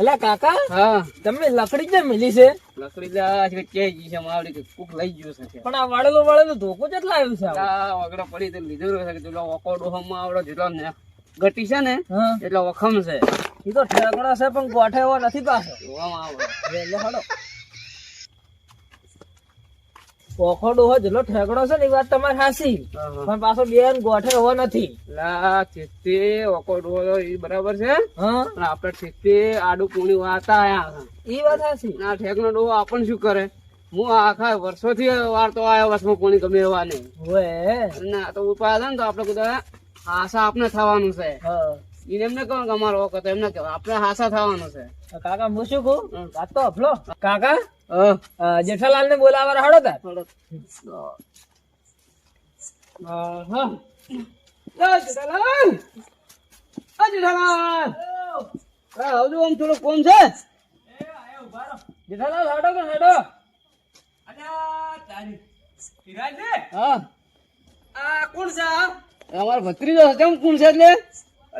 એટલે કાકા હા. તમે લકડી જ મિલી છે? લકડી લા છે કે જી છે માવડી કે કુક લઈ ગયો છે. પણ આ વાળેલો વાળેલો ધોકો કેટલા આવ્યું છે? આ વગડો પડી તો લીધો છે કે પેલો ઓકો ડોહમાં આવડો જેટલો ને ગટી છે ને એટલો વખમ છે. એ તો ઠેકડો છે પણ ગોઠે એવો નથી પાછો. જોવામાં આવે લે, લે, હાલો. પોખોડો હોય જેટલો ઠેકડો છે ને એ વાત તમારી હાસી. પણ પાછો બે ગોઠે એવો નથી. લા ચેતે ઓકો ડોહો એ બરાબર છે. હા. પણ આપણે આડુ આડું પૂણી વાતા આયા એ વાત હાસી. ના ઠેકનો ડોહો આપણને શું કરે? હું આખા વર્ષોથી વારતો આવ્યો વર્ષમાં પૂણી ગમે એવા નહીં. ના તો ઉપાય છે ને તો આપણે બધા આશા આપણે થવાનું છે. હા. એને એમને કહો કે અમારો વખત એમને કહો. આપણે હાસા થવાનું છે. કાકા હું શું કહું? વાત તો હફલો કાકા હા. જેઠાલાલ ને બોલાવા હાડો તાર. જેઠાલાલ. જેઠાલાલ. હા આમ થોડું કોણ છે. જેઠાલાલ હાડો કે હાડો? હા. આ કોણ છે અમારો ભત્રીજો કેમ કોણ છે એટલે?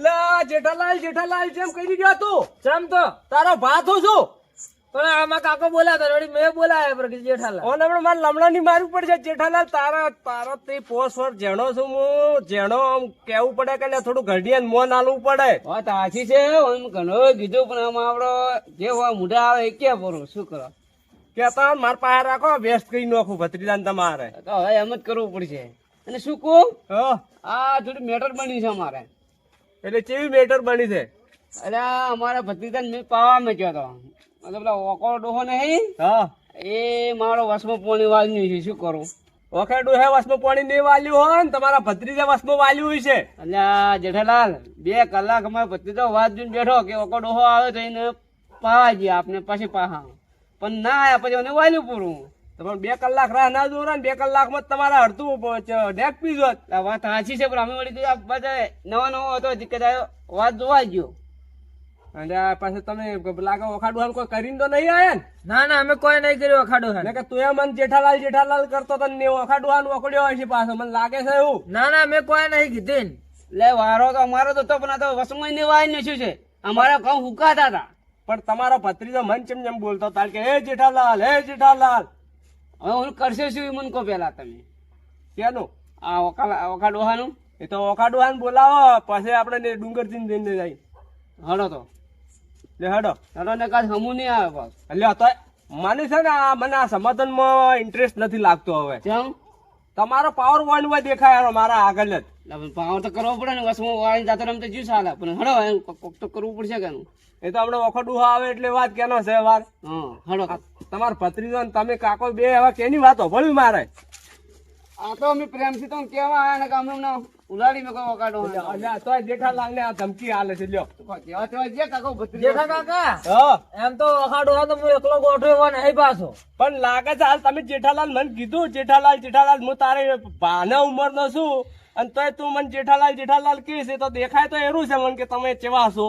અલા જેઠાલાલ જેઠાલાલ જેમ કહી દીધું તું ચમ તો તારો ભાથો છું. પણ આમાં કાકો બોલાતા વળી મેં બોલાયા પર જેઠાલાલ. ઓન હમણાં મારે લમણા ની મારવું પડશે જેઠાલાલ તારા તારા તે પોસ પર જેણો છું હું. જેણો આમ કેવું પડે કે થોડું ઘડિયાન મોન આલવું પડે. વાત સાચી છે હું. ઘણો કીધું પણ આમાં આપડો જે હોય મોઢા આવે એ ક્યાં પૂરું શું કરો? કેતા માર પાસે રાખો વેસ્ટ કરી નાખું ભત્રીદાન તમારે. તો હવે એમ જ કરવું પડશે. અને શું કહું? હો. આ થોડી મેટર બની છે અમારે. એટલે કેવી મેટર બની છે? અરે અમારા ભત્રીજાને મેં પાવા મેચ્યો હતો મતલબ પેલા ઓકો ડોહો નહીં હા. એ મારો વસમાં પોણી વાલ્યું છે શું કરું? ઓખેડું હે વસમાં પોણી નહીં વાલ્યું હોય ને તમારા ભત્રીજા વસમાં વાલ્યું હોય છે. અલ્યા જેઠાલાલ બે કલાક અમારો ભત્રીજા વાત જોઈને બેઠો કે ઓકો ડોહો આવે તો એને પાવા જઈએ આપને પછી પાહા. પણ ના આવ્યા પછી એને વાલ્યું પૂરું. તમે બે કલાક રાહ ના દોરો ને બે કલાકમાં તમારે અડધું ડેક પી જોત વાત સાચી છે પણ અમે વળી નવા નવો હતો દિક્કત આવ્યો વાત જોવા ગયો. અને આ પાછું તમે લાગે ઓખાડું હાલ કોઈ કરીને તો નહીં આયા ને? ના ના અમે કોઈ નહીં કર્યું અખાડો હાલ કે તું મને જેઠાલાલ જેઠાલાલ કરતો તો ને ઓખાડું હાલ ઓકડ્યો હોય છે પાછો. મને લાગે છે એવું. ના ના મેં કોઈ નહીં કીધી લે વારો તો અમારો તો પણ આ તો વસમય ને વાય શું છે? અમારા ઘઉં હુકાતા હતા. પણ તમારો ભત્રીજો મન ચમ ચમ બોલતો તાર કે હે જેઠાલાલ હે જેઠાલાલ. હવે હું કરશે શું મને કહો પહેલાં તમે. કેનું આ ઓકા ઓકા ડોહાનું? એ તો ઓખાડું ડોહાને બોલાવો પછી આપણે ને ડુંગરથી જઈને જાય હડો તો. લે હડો. હડો ને કાંઈ હમું નહીં આવે એટલે તો મને છે ને આ મને આ સમાધાનમાં ઇન્ટરેસ્ટ નથી લાગતો હવે. કેમ? તમારો પાવર વર્લ્ડમાં દેખાય મારા આગળ જ. પાવર તો કરવો પડે ને વસમાં વાળી જાતો રમતો જીવ સાલા પણ હડો કોક તો કરવું પડશે કે એ તો આપણે વખડું આવે એટલે વાત કેનો છે વાર હા હડો. તમાર ભત્રીજો ને તમે કાકો બે હવે કેની વાતો? ભળ્યું મારે. આ તો અમે પ્રેમથી તો કેવા આયા ને કામ એમને ઉલાડી મેં કોઈ વગાડો અલ્યા તોય જેઠાલાલ ને આ ધમકી હાલે છે લ્યો. કેવા તેવા જે કાકો ભત્રી જેઠા કાકા? હા. એમ તો હોય તો હું એકલો ગોઠવ્યો હોય નહીં પાછો. પણ લાગે છે હાલ તમે જેઠાલાલ મને કીધું જેઠાલાલ જેઠાલાલ હું તારે ભાના ઉંમર નો છું. અને તોય તું મને જેઠાલાલ જેઠાલાલ કે છે તો દેખાય તો એવું છે મને કે તમે ચેવા છો.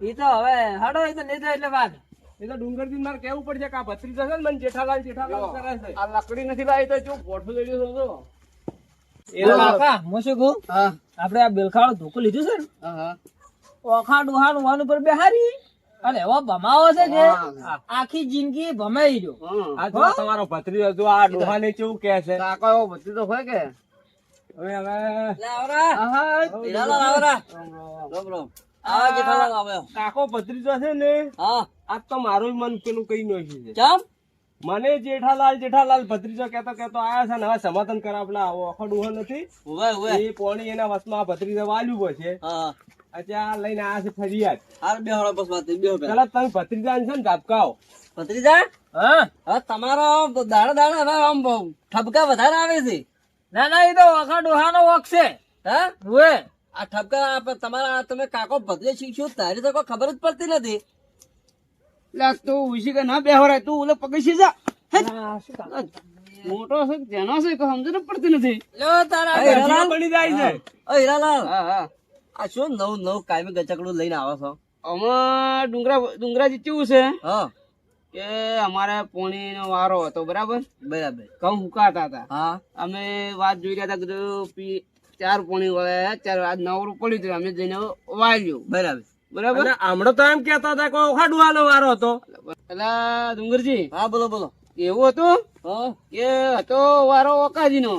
એ તો હવે હાડો એ તો નહીં થાય એટલે વાત એ તો ડુંગરથી મારે કેવું પડશે કે આ ભત્રી છે ને મને જેઠાલાલ જેઠાલાલ કરે છે. આ લકડી નથી લાવી તો જો ગોઠવું લઈ લીધું આપણે આ બેલખાડો ધોકો લીધું છે ને? હા હા. ઓખા ડુહાનું વાનું પર બેહારી. અને એવો ભમાવો છે કે આખી જિંદગી ભમાઈ ગયો. આ તમારો ભત્રીજો જો આ ડોહા ને કેવું કે છે? કાકો એવો ભત્રીજો હોય કે? હવે હવે. કાકો ભત્રીજો છે ને આ તો મારું મન પેલું કઈ નહીં છે. મને જેઠાલાલ જેઠાલાલ ભત્રીજો કેતો કેતો આયા છે ને હવે સમાધાન કરાવલા ઓખડું નથી. એ પોણી એના વસમાં આ ભત્રીજો વાલ્યું છે. અચ્છા આ લઈને આયા છે ફરિયાદ. પેલા તમે ભત્રીજા છે ને ધાપકાઓ હા. તમારો દાડા દાડા હવે આમ ઠપકા વધારે આવે છે. ના ના એ તો ઓખા ડુહાનો વખ છે. હા? હુએ આ ઠપકા તમારા તમે કાકો ભત્રીજો શીખ્યો તારી તો કોઈ ખબર જ પડતી નથી. તું ઉસી કે ના બેહોરાય તું ઓલે પગી જા આ શું કાકા? મોટો છે કે જેનો છે કે સમજ પડતી નથી. લ્યો તારા ભજીયા બની જાય છે. હા હા. આ શું નવું નવું કાયમી ગચકડું લઈને આવો છો? અમાર ડુંગરા ડુંગરાજી કેવું છે? હા. કે અમારે પોણી નો વારો હતો બરાબર? બરાબર. કઉ હુકાતા હતા. હા. અમે વાત જોઈ રહ્યા હતા ચાર પોણી વળે ચાર આજ નવરું પડ્યું હતું અમે જઈને વાળ્યું. બરાબર. બરાબર? હમણાં તો એમ કેતા હતા કોઈ ઓખાડું હાલો વારો હતો. પેલા ડુંગરજી હા બોલો બોલો. એવું હતું હા. કે હતો વારો ઓકાજી નો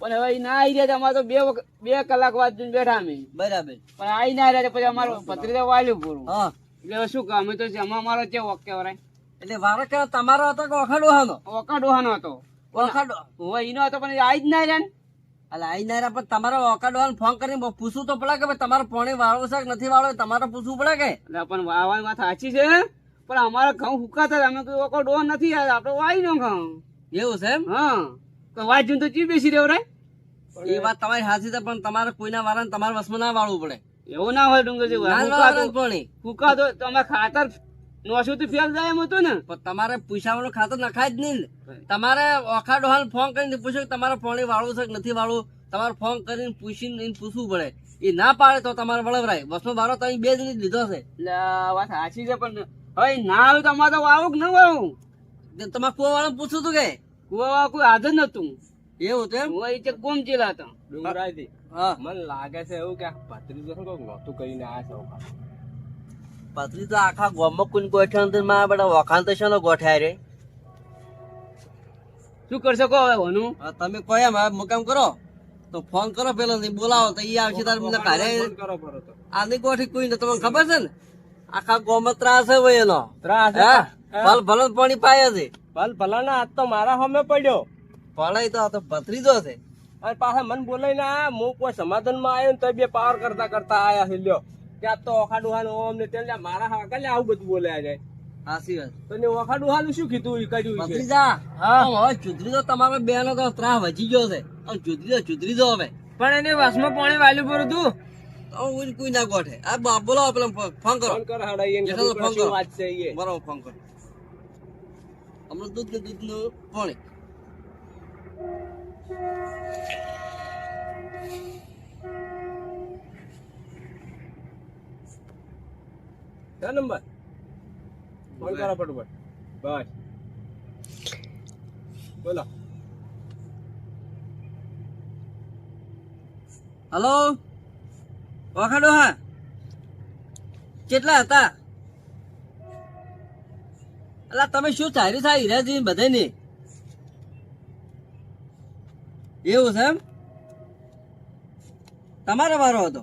પણ હવે ના આવી રહ્યા અમારે તો બે બે કલાક વાત જોઈને બેઠા અમે. બરાબર. પણ આવી ના રહ્યા પછી અમારો પત્રિકા વાલ્યું પૂરું. એટલે શું કામ અમે તો જમા અમારો છે ઓક કેવરાય એટલે વારો કે તમારો હતો કે ઓખા હાલો? ઓકા ડોહાનો હતો. ઓખા હોય એનો હતો પણ આવી જ ના રહ્યા ને. એટલે આઈ ના રહ્યા પણ તમારો ઓખા ડોહાને ફોન કરીને પૂછવું તો પડે કે તમારે પોણી વાળો છે કે નથી વાળો તમારે પૂછવું પડે કે? પણ વાવાની વાત સાચી છે? પણ અમારા ઘઉં થાય અમે કોઈ ઓકો ડોહ નથી આવ્યા. આપણે વાઈ નો ઘઉં. એવું છે એમ? હા. જોઈને તો ચી બેસી રહ્યો રે? એ વાત તમારી સાચી છે પણ તમારે કોઈના વાળાને તમારા વસમાં ના વાળવું પડે. એવું ના હોય ડુંગર જેવું પોણી. તમે ખાતર નોશું તો ફેલ જાય એમ હતું ને. પણ તમારે પૂછાવાનું ખાતર નખાય જ નહીં ને. તમારે ઓખાડો હાલ ફોન કરીને પૂછ્યું કે તમારે પોણી વાળવું છે કે નથી વાળવું તમારે ફોન કરીને પૂછીને પૂછવું પડે. એ ના પાડે તો તમારે વળવરાય. વસમાં વાળો તો બે દિન લીધો છે. વાત સાચી છે પણ હવે ના આવ્યું તમારે તો વાવું કે ન આવું તમારે કુવા વાળા પૂછ્યું હતું કે? કુવા કોઈ હાજર નતું એવું તો એમ એ ચેક ગોમ ચેલા હતા. મને લાગે છે એવું કે ભત્રીજો કોઈક નહોતું કરીને આયા છે. પતરી તો આખા ગામમાં કોઈ ગોઠ્યા નથી મારા બધા વખાણ તો શેનો ગોઠ્યા રે? શું કરશો કહો હવે ઓનું તમે કહો એમ હવે મુકામ કરો. તો ફોન કરો પેલો ને બોલાવો તો ઈ આવશે તાર મને ઘરે. આ કરો પરો તો. આની ગોઠી કોઈ ને તમને ખબર છે ને? આખા ગામમાં ત્રાસ છે એનો. ત્રાસ? હા? ભલ ભલ પાણી પાય છે ભલ ભલાના હાથ તો મારા સામે પડ્યો. પડાય તો આ તો ભત્રીજો છે. અને પાછા મન બોલાય ના હું કોઈ સમાધાનમાં આવ્યો ને તો બે પાવર કરતા કરતા આયા છે લ્યો. ત્યાં તો ઓખા ડુહાનું ઓમ ને મારા હા કાલે આવું બધું બોલ્યા જાય. સાચી વાત. તો ને ઓખા શું કીધું કર્યું છે? હવે ચુધરી તો તમારો બેનો તો ત્રાસ વધી ગયો છે. આમ ચુદરી તો હવે. પણ એને વાસમાં પાણી વાલ્યું પર હતું તો હું કોઈ ના ગોઠે. આ બા- બોલો પેલા ફોન કરો. ફોન કર હાડા એને ફોન કરો. વાત છે ઈ. બરાબર ફોન કરો. હમણાં દૂધ કે દૂધનું પાણી? છે નંબર. ફોન કરો ફટાફટ બસ. બોલો. હલો? વખાડો હા. કેટલા હતા? અલા તમે શું ચાર્યું થાય હીરાજી બધે ની એવું છે એમ? તમારો વારો હતો.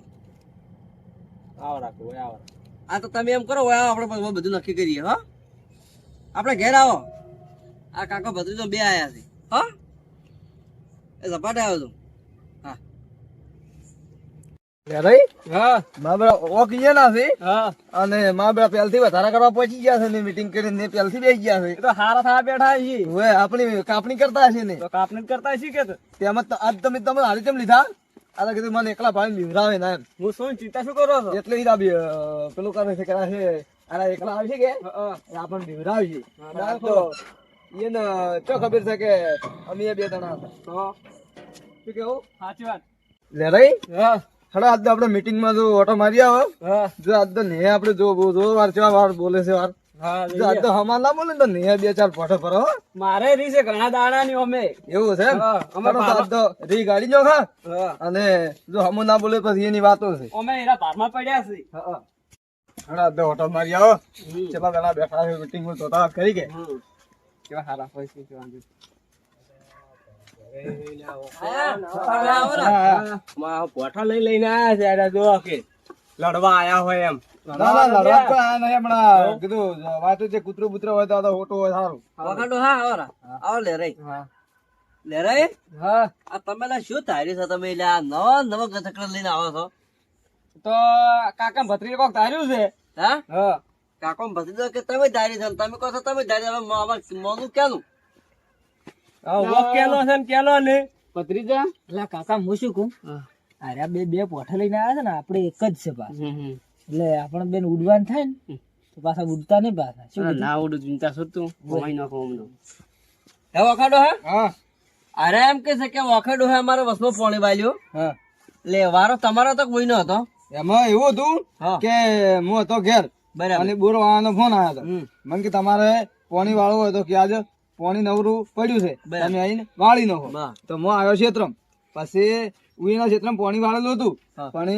આવો રાખો આવો રાખો. આ તો તમે એમ કરો આપણે બધું નક્કી કરીએ હા. આપણે ઘેર આવો. આ કાકા ભત્રીજો બે આયા છે હા. એ ઝપાટે આવ્યો છું. છે અને બેટા પહેલથી વધારા કરવા પહોંચી ગયા છે ને મીટિંગ કરીને ને પહેલથી બેસી ગયા છે. એ તો હારા થા બેઠા હવે આપણી કાપણી કરતા હશે ને. તો કાપણી કરતા છીએ કે તો. તેમાં આજ તમે તમે હારી તેમ લીધા? આ તો કીધું મને એકલા ભાઈ લીવરાવે ના એમ. હું શું ચિંતા શું કરો છો? એટલે ઈ દાબી, અ, પેલું કરે છે કે આ છે આના એકલા આવશે કે? આપણને આ તો એને ચો ખબર છે કે અમે બે જણા હતા. તો? કેવું? સાચી વાત. લે રહી? હા. હડા આજ તો આપણે મીટિંગમાં જો ઓટો મારી આવો. જો આજ તો ને આપણે જો જો વાર ચેવા વાર બોલે છે વાર. હા તો હમણાં ના બોલે ને બે ચાર ફોટો મારે રી છે ઘણા દાણા ની અમે. એવું છે એમ? હા, અમે હડો તો આજ તો રી ગાડી જો અને જો હમું ના બોલે પછી એની વાતો છે. અમે એના ભારમાં પડ્યા છે. હા હડો આજ મારી આવો. ચેલા બેઠા છે મીટિંગમાં તો કરી કે. કેવા હોય છે કેવા પોઠા લઈ લઈને આયા છે આડા જો કે. લડવા આયા હોય એમ. ના ના લડવા તો આ નહીં હમણાં કીધું વાતો છે કૂતરો બુતરો હોય તો આ તો હોય સારું. વખાડો હા આવો આવો લે રહી હા. લે રહી હા. આ તમે લા શું ધાર્યું છે તમે? એટલે આ નવા નવા ગથકડા લઈને આવો છો. તો કાકા ભત્રીએ કોક ધાર્યું છે? હા? હા. કાકો ને ભત્રીજો કે તમે ધારી છે તમે કહો છો તમે ધારી હવે મોનું ક્યાંનું હા વોક કેનો છે ને કેલો ને. ભત્રીજા? એટલે કાકા હું શું કહું? અરે બે બે પોઠા લઈને આવ્યા છે ને આપણે એક જ છે પાછા. એટલે આપણે બેન ઉડવાન થાય ને તો પાછા ઉડતા નહીં પાછા. શું ના ઉડું ચિંતા શું તું ભમાઈ નાખો અમને હે વખાડો હે? હા. અરે એમ કે છે કે વખાડો હે અમારે વસમો પોણી વાલ્યો હા. લે વારો તમારો તો કોઈ ન હતો? એમાં એવું હતું કે હું હતો ઘેર બરાબર. અને બોરો વાળાનો ફોન આવ્યો હતો. મને કે તમારે પોણી વાળો હોય તો કે આજે પોણી નવરું પડ્યું છે. બરાબર. તમે આવીને વાળી નાખો. તો હું આવ્યો ક્ષેત્રમ. પછી ઉઈના ક્ષેત્રમાં પાણી વાળેલું હતું. પણ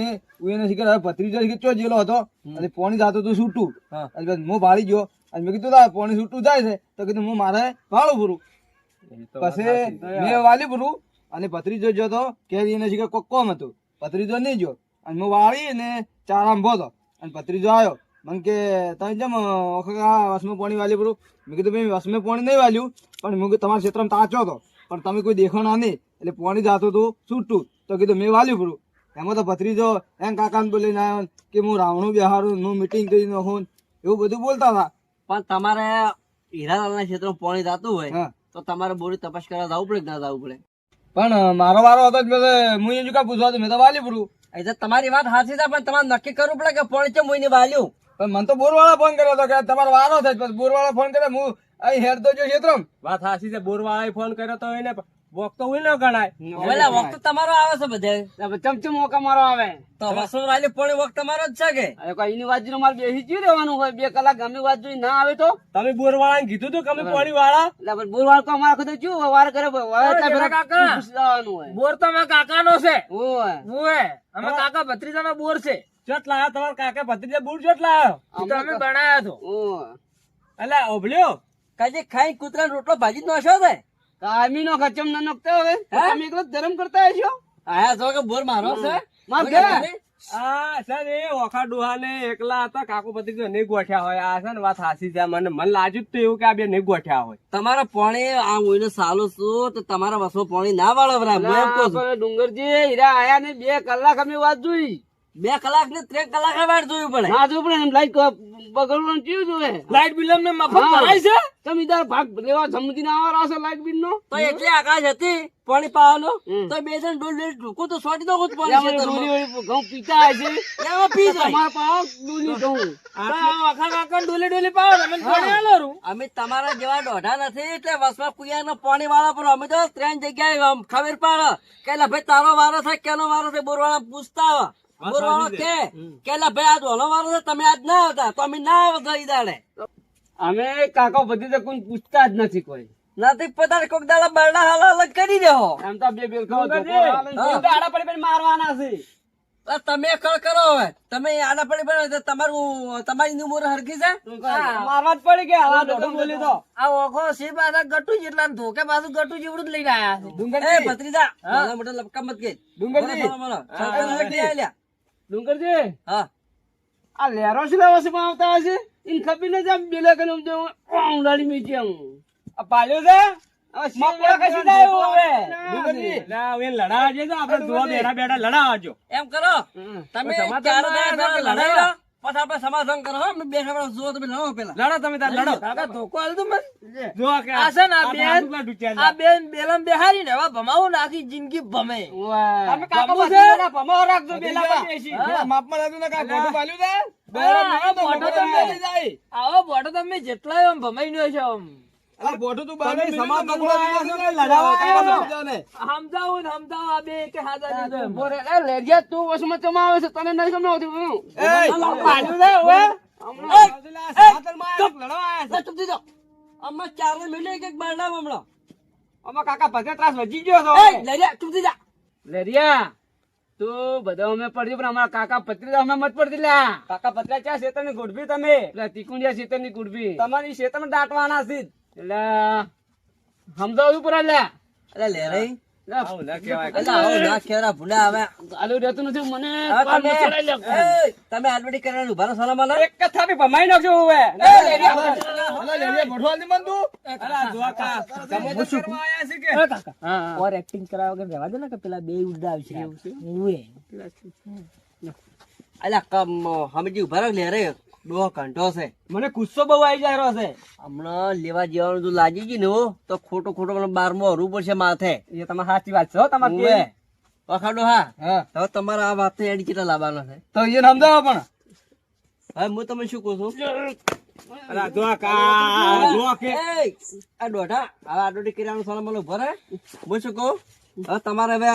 ઉયના શિખર હવે ભત્રીજો શિખર ચો જેલો હતો. અને પાણી જાતું હતું છૂટું. હા. અને હું ભાળી ગયો. અને મેં કીધું લા, પાણી છૂટું જાય છે. તો કીધું હું મારે ભાળું પૂરું પછી મેં વાલી પૂરું અને ભત્રીજો જો તો કેરી એને શિખર કોક કોમ હતું. ભત્રીજો નહીં જો અને હું વાળી અને ચારામ ભોતો અને ભત્રીજો આવ્યો મને કે તમે જેમ વસમે પાણી વાલી પૂરું મેં કીધું ભાઈ વસમે પાણી નહીં વાલ્યું. પણ મેં કીધું તમારા ક્ષેત્રમાં તાચો હતો. પણ તમે કોઈ દેખાણા નહીં. એટલે પાણી જાતું હતું છૂટું. તો કીધું મેં વાલ્યું પૂરું એમાં તો ભત્રીજો એમ કાકાને બોલીને આવ્યો કે હું રાવણું બિહારું હું મીટિંગ કરી નાખું એવું બધું બોલતા હતા. પણ તમારે હીરાલાલના ક્ષેત્રમાં પાણી થતું હોય તો તમારે બોરી તપાસ કરવા જવું પડે કે ના જવું પડે? પણ મારો વારો હતો હું એ કા પૂછવા મેં તો વાલી પૂરું એટલે તમારી વાત સાચી છે પણ તમારે નક્કી કરવું પડે કે પાણી છે મોઈને વાલ્યું? પણ મને તો બોરવાળા ફોન કર્યો હતો કે તમારો વારો થાય પછી બોરવાળા ફોન કર્યો હું અહીં હેર તો જો ક્ષેત્ર વાત હાસી છે બોરવાળાએ ફોન કર્યો તો એને વોક તો હોય ન ગણાય. ઓલા વખત તમારો આવે છે બધે. ચમચમ મોકા મારો આવે. તો વસુ વાલી પાણી વખત તમારો જ છે કે? અરે કોઈ એની બાજુ મારે બેસી જ રહેવાનું હોય બે કલાક ગમે જોઈ ના આવે તો? તમે બોરવાળાને કીધું તું કે અમે પાણી વાળા? એટલે બોરવાળ તો અમારે ખુદ શું વાર કરે? કાકા. પૂછી જવાનું હોય. બોર તો અમારા કાકાનો છે. ઓય. ઓય અમે કાકા ભત્રીજાનો બોર છે. ચટ લાયા તમારા કાકા ભત્રીજા બોર ચટ લાયો અમે બનાયા તો ઓય. એટલે ઓભલ્યો. કાજે ખાઈ કૂતરા રોટલો ભાજી નો છો તે નો ખચમ ના નોખતા હવે. તમે એકલો જ ધરમ કરતા હશો? આયા છો કે બોર મારો છે? આ સર એ ઓખા ડોહાને એકલા હતા કાકો ભત્રીજો નહીં ગોઠ્યા હોય. આ છે ને વાત હાસી છે. મને મન લાજુ તો એવું કે આ બે નહીં ગોઠ્યા હોય. તમારા પોણે આ ઓઈને સાલો છું તો તમારા વસો પોણી ના વાળો બરાબર હું એમ કહું ડુંગરજી હીરા આયા ને બે કલાક અમે વાત જોઈ. બે કલાક ને ત્રણ કલાક વાર જોયું પડે. હા જોવું પડે એમ લાઈટ બગડવાનું કેવું જોવે? લાઈટ બિલ અમને મફત ભરાય છે? તમે તાર ભાગ લેવા સમજી ના આવવા આવશે લાઈટ બિલ નો તો એટલે આકાશ હતી પાણી પાવાનો. તો બે જણ ડોલ ડોલ ઢોકું તો સોટી દો એટલે પાણી છે ડોલી ઘઉં પીતા હશે એમાં પી જાય. તમારા પાવ ડોલી ઘઉં આખા કાકા ડોલી ડોલી પાવ તમે પાણી આલો અમે તમારા જેવા દોઢા નથી એટલે વસમાં કુયાનો પાણી વાળા પર અમે તો ત્રણ જગ્યાએ ખબર પાડે. કે ભાઈ તારો વારો થાય કેનો વારો થાય બોરવાળા પૂછતા આવે બોરવાળો કે કે લા ભાઈ આજ ઓનો વારો તમે આજ ના આવતા તો અમે ના આવતા ઈ દાડે. અમે કાકા બધી તો કોઈ પૂછતા જ નથી કોઈ. નથી પતા કોક દાડા બરડા હાલ અલગ કરી દેહો. એમ તો બે બેલ ખાવ હા. આડા પડી પડી મારવાના છે. તમે કળ કરો હવે. તમે આડા પડી પડે તમારું તમારી ઉંમર હરકી છે? મારવા જ પડી ગયા બોલી તો આ ઓખો સી પાછા ગટુ જેટલા ધોકે પાછું ગટુ જેવડું જ લઈને આયા છે. ડુંગર એ ભત્રીજા મોટા લપકા મત કે. ડુંગરજી. ડુંગરજી? હા. આ લેરો શું લેવા છે આવતા હશે ઇન ખબર ન જામ બેલા કને જો ઉડાડી મીચી આમ. આ પાલ્યો છે? હવે સીધા કશી જાય હવે? ડુંગરજી. ના હવે લડાવા જઈએ તો જોવા બેઠા બેઠા લડાવા જો. એમ કરો. તમે લડાઈ લો પછી આપણે સમાધાન કરો અમે બેઠા બેઠા જુઓ તમે લડો પેલા. લડો તમે તાર લડો. કાકા ધોકો આલ તો મને. જો કે આ છે ને આ આ બેન આ બેન બેલમ બેહારી ને હવે ભમાવું નાખી જિંદગી ભમે. તમે કાકા રાખજો બેલા ને પાલ્યું તમે- આવો તમે જેટલા ભમાઈ નો છો આમ. અલા, તું તો છો. લડાવા છો? સમજાવું ને સમજાવું આ બે કે બોરે એ તું વસમાં છે તને નથી ગમે હોતી હું પાડ્યું ચાર ને મિલે એક બારડા હમણાં? કાકા ભગે ત્રાસ વજી ગયો છો. એ લઈ લે ચૂપ થઈ જા. લેરિયા તું બધા અમે પડ્યું પણ અમારા કાકા પત્રી અમે મત પડતી લ્યા. કાકા પત્રા ચા શેતરની ગુડભી તમે તિકુંડિયા શેતરની ગુડભી તમારી શેતર દાટવાના છે. એટલે સમજાવું પડે લ્યા અરે લે રહી એટલે. એટલે પાર લે. રહો સોના માલા એક કથા બી ભમાઈ હવે. અલા, લેરિયા બોઠું આલી મન તું. અરે આ જો આ કા તમે તો કરવા આયા છે કે? કાકા હા, હા. ઓર એક્ટિંગ કરાવ વગર રહેવા દે ને પેલા બે ઉડા આવશે. હમજી ઊભા લે રે. ડોહો કંઠો છે. મને ગુસ્સો બહુ આવી જાય છે. હમણાં લેવા જવાનું જો લાગી ગયું ને હો, તો ખોટો ખોટો મને બારમો હરવું પડશે માથે. એ તમે સાચી વાત છે તમારે વખાડો હા. હા, હવે તમારા આ વાત એડી કેટલા લાવવાનો છે? તો એ સમજાવો પણ. હવે હું તમને શું કહું છું? આ દોઢા. હવે આડોડી કિરાણું મને ઊભા હું શું કહું? તમારે હવે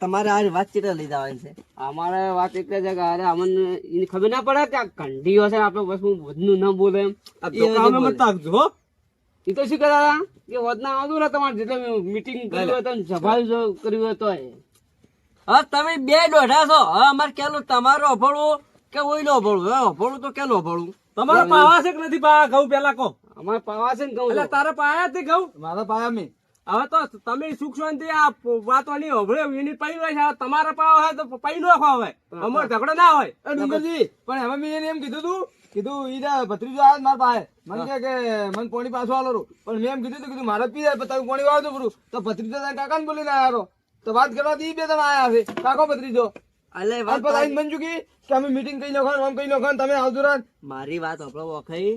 તમારે આ વાતચીત લીધા હોય છે. અમારે વાત જ કે અરે અમને એની ખબર ના પડે કે આ કંઢીઓ હશે આપણે બસ હું વધનું ન બોલે એમ. આ એ હો. તો શું કરા કે વધના આવતું ને તમારે જેટલે મીટિંગ કર્યું હોય તો સભા કર્યું કરી હોય તો હવે તમે બે દોઢા છો. હવે અમારે કેલું તમારું અભળવું કે ઓઈલો અભળવું હવે અભળવું તો કેલું અભળવું તમારે પાવા છે કે નથી પાવા? ઘઉં પેલા કહો. અમારે પાવા છે ને ઘઉં એટલે તારે પાયા તે ઘઉં? મારા પાયા મેં હવે તો તમે સુખ શાંતિ આ વાતોની હોભળે એની પૈ હોય છે તમારે પાવા હોય તો પૈ નાખો હવે. અમારે ઝઘડો ના હોય. ડુંગરજી પણ હવે મેં એને એમ કીધું તું કીધું ઈ જા ભત્રીજો આવે મારા પાસે. મને કે મને પોણી પાછું આલો. પણ મેં એમ કીધું તું કીધું મારે પી જાય પણ તમે પાણી વાળજો પૂરું તો ભત્રીજો કાકા ને બોલીને રો. તો વાત કરવા ઈ બે જણા આયા છે કાકો ભત્રીજો. એટલે વાત પછી આઈને મંજુ કે અમે મીટિંગ કઈ નાખો આમ કઈ નાખો તમે આવજો રાત. મારી વાત અભળો વખાઈ.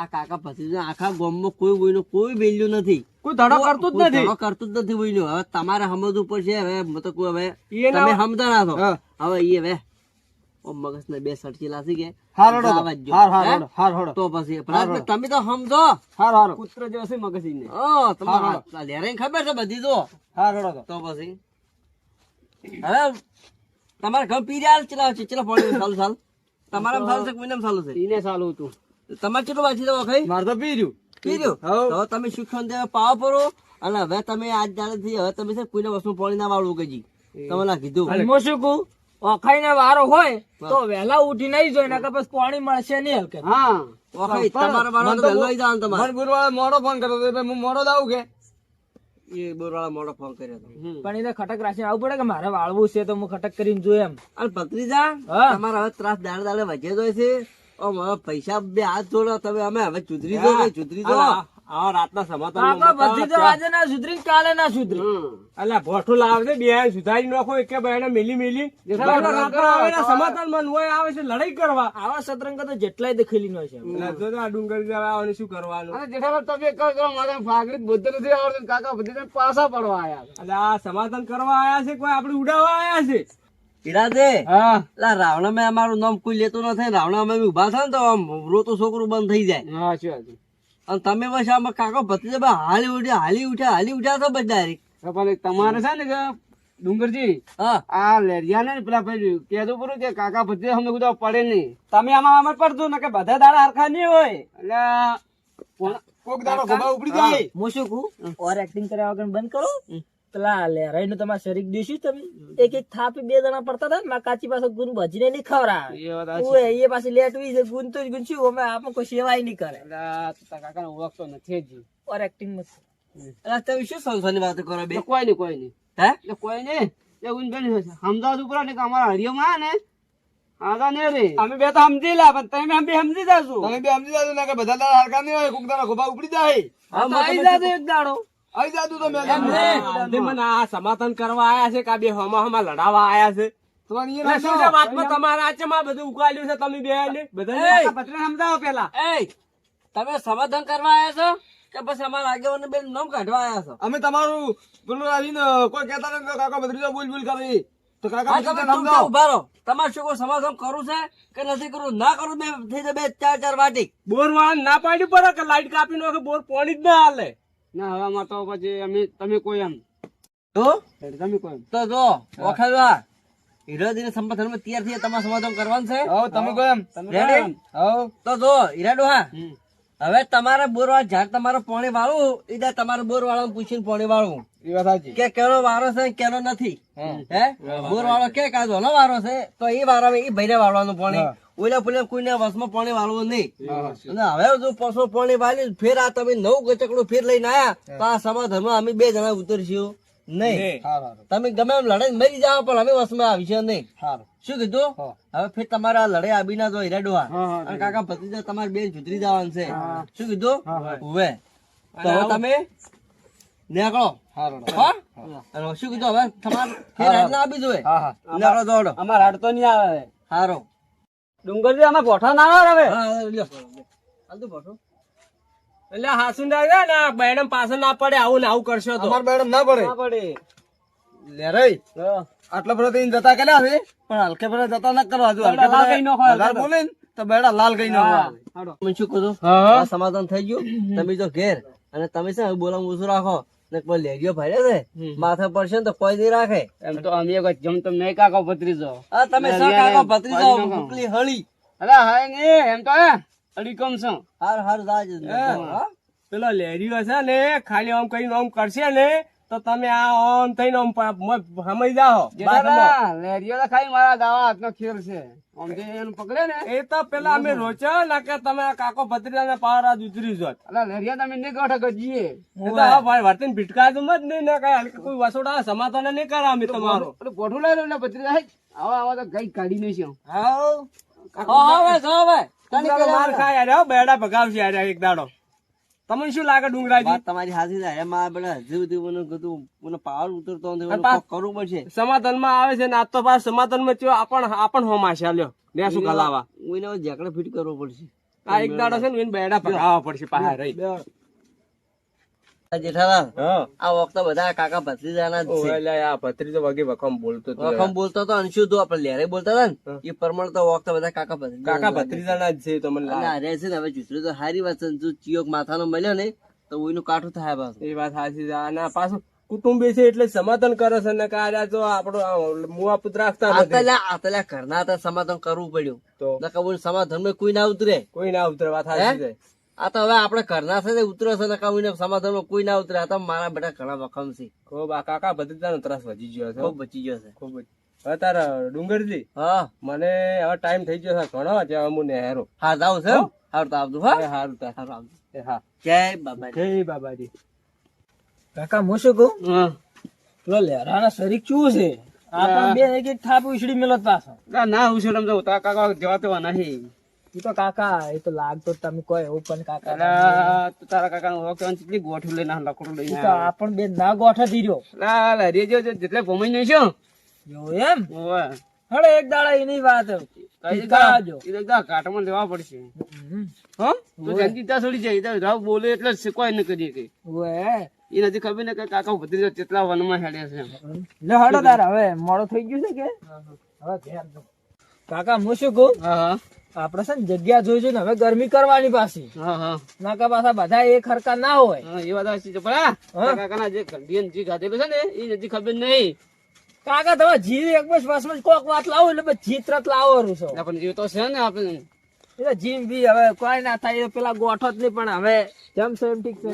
આ કાકા ભત્રીજા આખા ગામમાં કોઈ કોઈનું કોઈ વેલ્યુ નથી. કોઈ ધડો કરતું જ નથી. ધડો કરતું જ નથી કોઈનું હવે તમારે સમજવું પડશે હવે મતલબ કોઈ હવે તમે સમજણ ના છો. હવે એ હવે મગજ ને બે સડકી લાસી કે તો. પછી તમે તો સમજો. હાર જેવો છે જે ને તમારે ખબર છે બધી તો. તો પછી. હવે તમારે ઘર પી રહ્યા ચલા છે? ચલા પાણી સાલ ચાલ તમારા ચાલુ છે કોઈનામાં ચાલુ છે? એને સાલું હતું. તમારે કેટલું વાંચી દો વખાઈ મારે તો પી રહ્યું પી રહ્યું હવે તમે શિક્ષણ દેવા પાવ પરો અને હવે તમે આજ દાડેથી હવે તમે છે કોઈને વસ્તુ પાણી ના વાળવું કજી તમે ના કીધું. હું શું કહું? ઓખાઈને વારો હોય તો વહેલા ઉઠી નહીં જોઈ નાખે પછી પાણી મળશે નહીં હલકે. હા. ઓખાઈ તમારો વારો વહેલો આવી તમારે. મને મોડો ફોન કરો હું મોડો જ આવું કે. એ બોરવાળા મોડો ફોન કર્યો હતો પણ એને ખટક રાખીને આવવું પડે કે મારે વાળવું છે તો હું ખટક કરીને જોઈ એમ. અરે ભત્રીજા. તમારે હવે ત્રાસ દાડે દાડે વધે તો છે પૈસા બે હાથ જોડો તમે અમે હવે ચુધરી દો ચુધરી દો આવા રાતના સમાધાન બધી તો આજે ના સુધરી કાલે ના સુધરી. અલ્યા ભોઠું લાવજે બે સુધારી નાખો એક બેને મિલી મિલી. રાતના રાતના આવે ને સમાધાન મન હોય આવે છે લડાઈ કરવા. આવા સતરંગ તો જેટલાય દેખેલી નો છે આ ડુંગર આવવાનું શું કરવાનું? જેઠાલાલ તમે મારે બોલતો નથી આવડતું. કાકા બધી પાછા પડવા આયા એટલે આ સમાધાન કરવા આયા છે કોઈ આપણે ઉડાવવા આયા છે? રાવણ હા. મેં અમારું નામ કોઈ લેતું નથી રાવણ અમે ઊભા થાય ને તો આમ રોતું છોકરું બંધ થઈ જાય. હા અને તમે બસ આમાં કાકો ભત્રીજા બા હાલી ઉઠ્યા હાલી ઉઠ્યા હાલી ઉઠ્યા તો બધા પણ તમારે છે ને કે ડુંગરજી આ આ લેરિયા ને પેલા ભાઈ કહેતું પૂરું કે કાકા ભત્રીજા અમને બધા પડે નહીં. તમે આમાં આમાં પડતું ને કે બધા દાડા હરખા નહીં હોય. એટલે કોક દાડો ગભા ઉપડી જાય. હું શું કહું? ઓર એક્ટિંગ કર્યા વગર બંધ કરો. પેલા લેરાઈ નું તમારે શરીર દીશું તમે? એક એક થાપી બે જણા પડતા હતા માં કાચી પાસે ગુણ ભજીને નહીં ખવરા એ એ પાસે લેટવી છે ગુણ તો જ ગુણ છું અમે આપણે કોઈ સેવાય નહીં કરે. કાકા ઓળખતો નથી જ ઓર એક્ટિંગમાં એટલે તમે શું સંસારની વાત કરો બે? કોઈ નહીં કોઈ નહીં. હે? એટલે કોઈ નહીં. એ ઊંધે બેન હશે. ઉપર ને કે અમારા હરિયમાં ને. આગા ને રે અમે બે તો સમજી લા પણ તમે અમે સમજી જાશું. તમે બે સમજી જાશું ને કે બધા દાડા હરકા નહીં હોય કોક દાડા ગભા ઉપડી જાય. આવી જાજો એક દાડો. આવી જાતું તમે આજે મને આ સમાધાન કરવા આયા છે કે બે હમા હમા લડાવા આયા છે. તમે સમાધાન કરવા આયા છો કે પછી અમારા આગેવાન બેન નામ કાઢવા આયા છો? અમે તમારું પેલું આવીને કોઈ કેતા નથી કાકા ભત્રીજો બોલ બોલ કરે. તો કાકા ઊભા રહો. તમારે શું કોઈ સમાધાન કરવું છે કે નથી કરવું? ના કરવું બે થઈ જાય બે ચાર ચાર વાટી. બોર વાળા ના પાડ્યું પડે કે લાઈટ કાપી નાખે બોર પાણી જ ના હાલે. ના હવે આમાં તો પછી અમે તમે કોઈ એમ. તો? તમે કોઈ એમ. તો જો વખાડવા હીરાદીને સમાધાનમાં તૈયાર થઈ તમારે સમાધાન કરવાનું છે. તમે કોઈ એમ. રેડી હવ. તો જો હીરાડો હા હવે તમારે બોરવાળ જયારે તમારે પાણી વાળવું એટલે તમારે બોર વાળા પૂછીને પોણી વાળવું એ વાત સાચી. કે કેનો વારો છે કેનો નથી. હે. બોર વાળો કે કાજો નો વારો છે તો એ વારો એ ભાઈને વાળવાનું પાણી. ઓલા કોઈ કોઈને વસમાં પાણી વાળવું નહીં. અને હવે જો પશુ પાણી વાળી ફેર આ તમે નવ ગચકડું ફેર લઈને આયા તો આ સમાધાનમાં અમે બે જણા ઉતરશું. નહીં. તમે ગમે એમ લડાઈ મરી જાવ પણ અમે વસમાં આવીશું નહીં. શું કીધું? હવે ફેર તમારે લડાઈ આબી ના જો હીરા અને કાકા ભત્રીજા તમારે બેન સુધરી જવાનું છે. શું કીધું? હવે તો હવે તમે નીકળો. હારું. હા? શું કીધું? હવે તમારે ફેર હાથ ના આપી જોઈએ હા હા. નીકળો દોડો. અમારે હાડ તો નહીં આવે હારો. ડુંગરજી અમે ગોઠા ના આવે હવે? હા હા, લ્યો. હાલ તો બેઠો. એટલે હાસુંડા છે ને બેડમ પાછળ ના પડે આવું ને આવું કરશો તો. અમાર મેડમ ના પડે. ના પડે. લે રે આટલા બધા થઈને જતા છે? પણ હલકે બધા જતા ના કરવા જો હલકે લાલ કઈ બોલે તો બેડા લાલ કઈ નાખો હું. શું કહું સમાધાન થઈ ગયું? તમે જો ઘેર અને તમે છે બોલા ઓછું રાખો. ને કોઈ લેડીઓ ભાડે છે? માથા પડશે ને તો કોઈ નહીં રાખે. એમ તો અમે કોઈ જમ તમ નહીં કાકો ભત્રીજો. તમે કાકો ભત્રીજો મોકલી હળી. અરે હાય ને એમ તો હે અડી કમ છો? હાર હાર દાજ પેલો લેરીઓ છે ને ખાલી આમ કઈ આમ કરશે ને તો તમે આ ઓન થઈને આમ સમય જાઓ. તો ખાલી મારા દાવા હાથનો ખેલ છે. આમ જે એનું પકડે ને. એ તો પેલા અમે રોચા ને કે તમે કાકો કાકો ભત્રીજાને પાર આજ ઉતરી જોત. અલા લેરિયા તમે નહીં ગોઠા ગજીએ હા ભાઈ વર્તન ભીટકા તો મત નહીં ને કઈ કોઈ વસોડા સમાધાન નહીં કરા અમે તમારો. પેલું ગોઠું લઈ લો એટલે ભત્રીજા હે આવો આવો તો કઈ કાઢી નહીં છે ડુંગરાનો માર ખાય યાર બેડા ભગાવશે યાર એક દાડો. તમને શું લાગે ડુંગરાજી? તમારી સાચી છે એમાં બધા હજુ સુધી મને કીધું મને પાવર ઉતરતો નથી કરવું પડશે. સમાધાનમાં આવે છે ને તો પાછ સમાધાનમાં ચો આપણ આપણ હોમાશે લ્યો ને શું કલાવા હું એને ઝઘડે ફીટ કરવો પડશે. આ એક દાડો છે ને બેડા ભગાવવા પડશે પાછા રહી. જેઠાલાલ આ વખતે બધા કાકા ભત્રીજાના જ ઓ છે. એટલે આ ભત્રીજો વગે વખમ બોલતો તો વખમ બોલતો તો અંશુ તો આપણે લેરે બોલતા હતા ને? એ પ્રમાણે તો વખતે બધા કાકા ભત્રીજા કાકા ભત્રીજાના જ છે તો મને અને લાગે. આ રહે છે ને હવે ચૂતરી તો સારી વાત છે જો ચિયોક માથાનો મળ્યો ને તો કાઠું થાય પાછું. એ વાત સાચી છે. અને પાછું કુટુંબી છે એટલે સમાધાન કરે છે ને કાર્યા તો આપણો મુવા પુત્ર રાખતા આતલા આતલા ઘરના સમાધાન કરવું પડ્યું. તો? સમાધાન કોઈ ના ઉતરે. કોઈ ના ઉતરે વાત સાચી છે. આ તો હવે આપણે ઘરના સાથે ઉતરે છે નકા કોઈને સમાધાન કોઈ ના ઉતરે. આ તો મારા બેટા ઘણા વખમ છે. ખૂબ આ કાકા ભત્રીજાનો ત્રાસ બચી ગયો છે ખૂબ બચી ગયો છે. ખૂબ હવે તારા ડુંગરજી હા. મને હવે ટાઈમ થઈ ગયો છે. ઘણો ત્યાં હું નેહરો. હા જાવ છે હારું તો આવજો હા. હારું તાર. હારું આવતું હા. જય બાબાજી. જય બાબાજી. કાકા હું શું કહું? પેલો લેરાના શરીર ચૂ છે. આપણે બે એક એક થાપ ઉછળી મેલો પાછો ના, શું કાકા જવા તેવા નહીં. એ તો કાકા એ તો લાગતો તમે કોઈ એવું પણ કાકા તું તારા કાકા નું કેટલી ગોઠું લઈને લકડું લઈને તો આપણ બે ના ગોઠા દીર્યો લા, લા, રેજો જેટલે ભમાઈ નહીં છો જો એમ? ઓવે. હળે એક દાડા એની વાત. કઈ કાજો જગ્યા- એ જગ્યા કાટમાં લેવા પડશે. હો? તો જંગી તા છોડી જાય. તો રાવ બોલે એટલે શીખવાય ન કરીએ કે. ઓએ. એ નથી ખબર ને કે કાકા ભત્રીજો કેટલા વનમાં હેડે છે લે હડો તાર હવે મોડો થઈ ગયું છે કે? હવે ઘેર. કાકા હું શું કહું? હા હા. આપડે છે ને જગ્યા જોઈશું ને હવે ગરમી કરવાની પાછી. નાકા પાછા બધા એક હરકા ના હોય. એ વાત છે. કાકાના જે ઘંટીએ જી જે છે ને એ નથી ખબર નહીં. કાકા તમે જી એક બસ બસ કોક વાત લાવો એટલે જી તરત લાવો છો. પણ જીવ તો છે ને આપણે. એટલે જીમ બી હવે કોઈ ના થાય પેલા ગોઠો જ નહીં પણ હવે જેમ સેમ ઠીક છે.